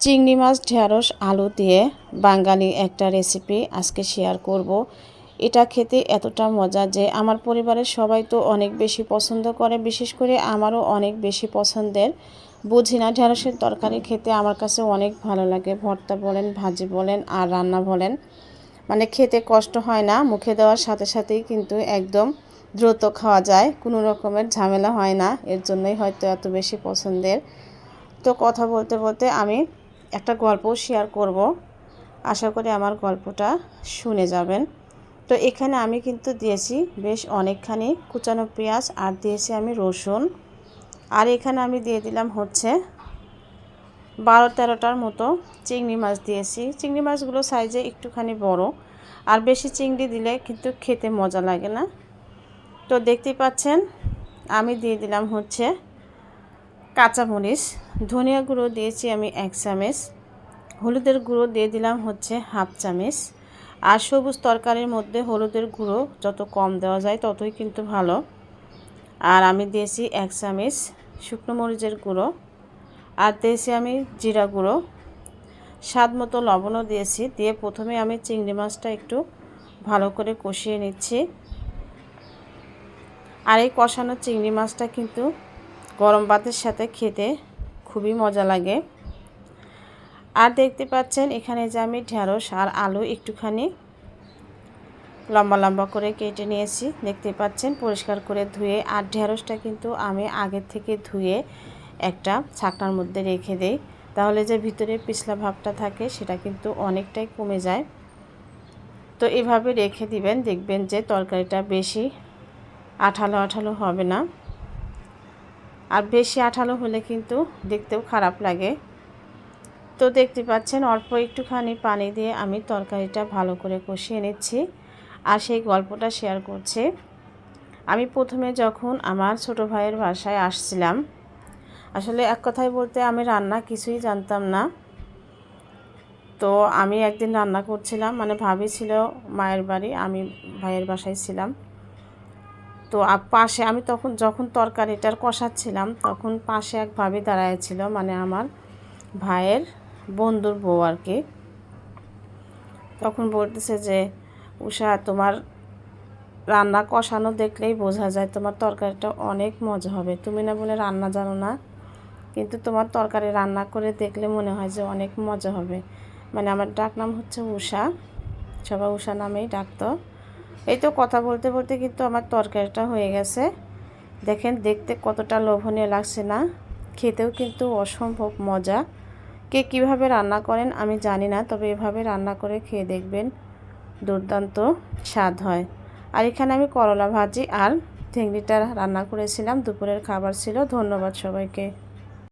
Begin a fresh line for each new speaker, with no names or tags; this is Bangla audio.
চিংড়ি মাছ, ঢেঁড়স, আলু দিয়ে বাঙালি একটা রেসিপি আজকে শেয়ার করব। এটা খেতে এতটা মজা যে আমার পরিবারের সবাই তো অনেক বেশি পছন্দ করে, বিশেষ করে আমারও অনেক বেশি পছন্দের। বুঝি না, ঢেঁড়সের তরকারি খেতে আমার কাছে অনেক ভালো লাগে। ভর্তা বলেন, ভাজি বলেন আর রান্না বলেন। মানে খেতে কষ্ট হয় না, মুখে দেওয়ার সাথে সাথেই কিন্তু একদম দ্রুত খাওয়া যায়, কোনো রকমের ঝামেলা হয় না, এর জন্যই হয়তো এত বেশি পছন্দের। তো কথা বলতে বলতে আমি একটা গল্প শেয়ার করব। আশা করি আমার গল্পটা শুনে যাবেন। তো এখানে আমি কিন্তু দিয়েছি বেশ অনেকখানি কুচানো পেঁয়াজ আর দিয়েছি আমি রসুন। আর এখানে আমি দিয়ে দিলাম হচ্ছে বারো তেরোটার মতো চিংড়ি মাছ দিয়েছি। চিংড়ি মাছগুলো সাইজে একটুখানি বড়। আর বেশি চিংড়ি দিলে কিন্তু খেতে মজা লাগে না। তো দেখতেই পাচ্ছেন, আমি দিয়ে দিলাম হচ্ছে কাঁচামরিচ। ধনিয়া গুঁড়ো দিয়েছি আমি এক চামচ। হলুদের গুঁড়ো দিয়ে দিলাম হচ্ছে হাফ চামচ। আর সবুজ তরকারির মধ্যে হলুদের গুঁড়ো যত কম দেওয়া যায় ততই কিন্তু ভালো। আর আমি দিয়েছি এক চামচ শুকনো মরিচের গুঁড়ো। আর দিয়েছি আমি জিরা গুঁড়ো। স্বাদ মতো লবণও দিয়েছি। দিয়ে প্রথমে আমি চিংড়ি মাছটা একটু ভালো করে কষিয়ে নিচ্ছি। আর এই কষানো চিংড়ি মাছটা কিন্তু গরম ভাতের সাথে খেতে খুবই মজা লাগে। আর দেখতে পাচ্ছেন, এখানে যে আমি ঢেঁড়স আর আলু একটুখানি লম্বা লম্বা করে কেটে নিয়েছি। দেখতে পাচ্ছেন, পরিষ্কার করে ধুয়ে, আর ঢেঁড়সটা কিন্তু আমি আগের থেকে ধুয়ে একটা ছাকনার মধ্যে রেখে দেই। তাহলে যে ভিতরে পিছলা ভাবটা থাকে, সেটা কিন্তু অনেকটাই কমে যায়। তো এভাবে রেখে দিবেন, দেখবেন যে তরকারিটা বেশি আঠালো আঠালো হবে না। আর বেশি আঠালো হলে কিন্তু দেখতেও খারাপ লাগে। তো দেখতে পাচ্ছেন, অল্প একটুখানি পানি দিয়ে আমি তরকারিটা ভালো করে কষিয়ে নিচ্ছি আর সেই গল্পটা শেয়ার করছি। আমি প্রথমে যখন আমার ছোট ভাইয়ের বাসায় আসছিলাম, আসলে এক কথায় বলতে আমি রান্না কিছুই জানতাম না। তো আমি একদিন রান্না করছিলাম মানে ভাবি ছিল মায়ের বাড়ি, আমি ভাইয়ের বাসায় ছিলাম। তো পাশে আমি তখন যখন তরকারিটার কষাচ্ছিলাম, তখন পাশে এক ভাবি দাঁড়াইছিল মানে আমার ভাইয়ের বন্ধুর বউ আর কি। তখন বলতেছে যে, উষা, তোমার রান্না কষানো দেখলেই বোঝা যায় তোমার তরকারিটা অনেক মজা হবে। তুমি না বলে রান্না জানো না, কিন্তু তোমার তরকারি রান্না করে দেখলে মনে হয় যে অনেক মজা হবে। মানে আমার ডাক নাম হচ্ছে উষা, সবাই উষা নামেই ডাকতো। এই তো কথা বলতে বলতে কিন্তু আমার তরকারিটা হয়ে গেছে। দেখেন দেখতে কতটা লোভনীয় লাগছে না? খেতেও কিন্তু অসম্ভব মজা। কে কীভাবে রান্না করেন আমি জানি না, তবে এভাবে রান্না করে খেয়ে দেখবেন দুর্দান্ত স্বাদ হয়। আর এখানে আমি করলা ভাজি আর ঠেংড়িটা রান্না করেছিলাম, দুপুরের খাবার ছিল। ধন্যবাদ সবাইকে।